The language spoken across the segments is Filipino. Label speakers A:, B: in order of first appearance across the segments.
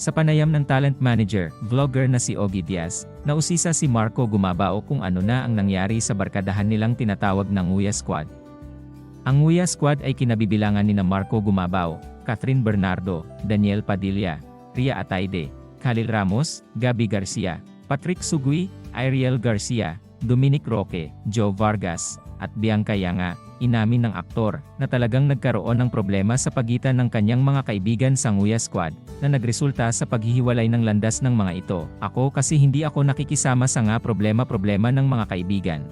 A: Sa panayam ng talent manager, vlogger na si Ogie Diaz, nausisa si Marco Gumabao kung ano na ang nangyari sa barkadahan nilang tinatawag ng Nguya Squad. Ang Nguya Squad ay kinabibilangan ni na Marco Gumabao, Catherine Bernardo, Daniel Padilla, Ria Ataide, Khalil Ramos, Gabi Garcia, Patrick Sugui, Ariel Garcia, Dominic Roque, Joe Vargas, at Bianca Yanga, inamin ng aktor, na talagang nagkaroon ng problema sa pagitan ng kanyang mga kaibigan sa Nguya Squad, na nagresulta sa paghihiwalay ng landas ng mga ito. Ako kasi hindi ako nakikisama sa nga problema-problema ng mga kaibigan.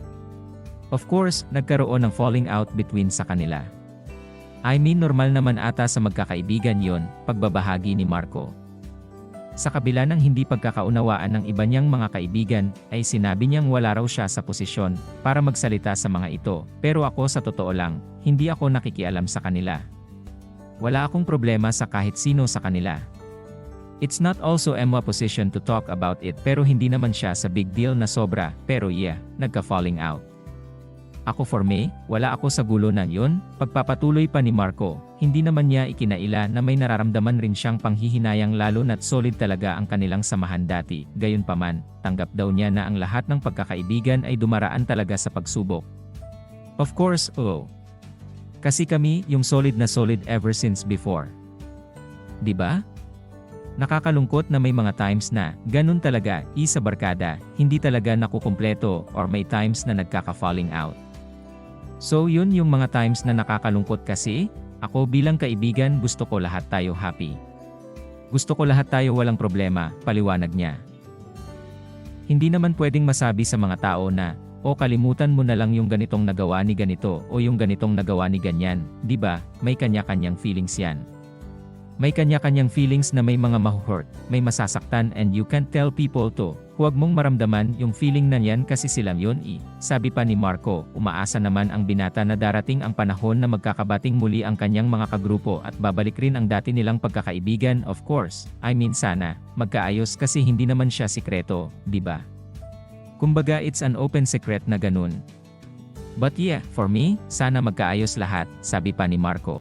A: Of course, nagkaroon ng falling out between sa kanila. I mean normal naman ata sa magkakaibigan yon, pagbabahagi ni Marco. Sa kabila ng hindi pagkakaunawaan ng iba niyang mga kaibigan, ay sinabi niyang wala raw siya sa posisyon para magsalita sa mga ito. Pero ako sa totoo lang, hindi ako nakikialam sa kanila. Wala akong problema sa kahit sino sa kanila. It's not also Emma position to talk about it pero hindi naman siya sa big deal na sobra, pero yeah, nagka-falling out. Ako for me, wala ako sa gulo na yun, pagpapatuloy pa ni Marco, hindi naman niya ikinaila na may nararamdaman rin siyang panghihinayang lalo na't solid talaga ang kanilang samahan dati, gayunpaman, tanggap daw niya na ang lahat ng pagkakaibigan ay dumaraan talaga sa pagsubok. Of course, oo. Kasi kami, yung solid na solid ever since before. 'Di ba? Nakakalungkot na may mga times na, ganun talaga, isa barkada, hindi talaga nakukumpleto, or may times na nagkaka-falling out. So yun yung mga times na nakakalungkot kasi, ako bilang kaibigan gusto ko lahat tayo happy. Gusto ko lahat tayo walang problema, paliwanag niya. Hindi naman pwedeng masabi sa mga tao na, o kalimutan mo na lang yung ganitong nagawa ni ganito o yung ganitong nagawa ni ganyan, di ba? May kanya-kanyang feelings yan. May kanya-kanyang feelings na may mga mahuhurt, may masasaktan and you can't tell people to. Huwag mong maramdaman yung feeling na yan kasi silang yun i. Sabi pa ni Marco, umaasa naman ang binata na darating ang panahon na magkakabating muli ang kanyang mga kagrupo at babalik rin ang dati nilang pagkakaibigan of course. I mean sana, magkaayos kasi hindi naman siya sikreto, di ba? Kumbaga it's an open secret na ganun. But yeah, for me, sana magkaayos lahat, sabi pa ni Marco.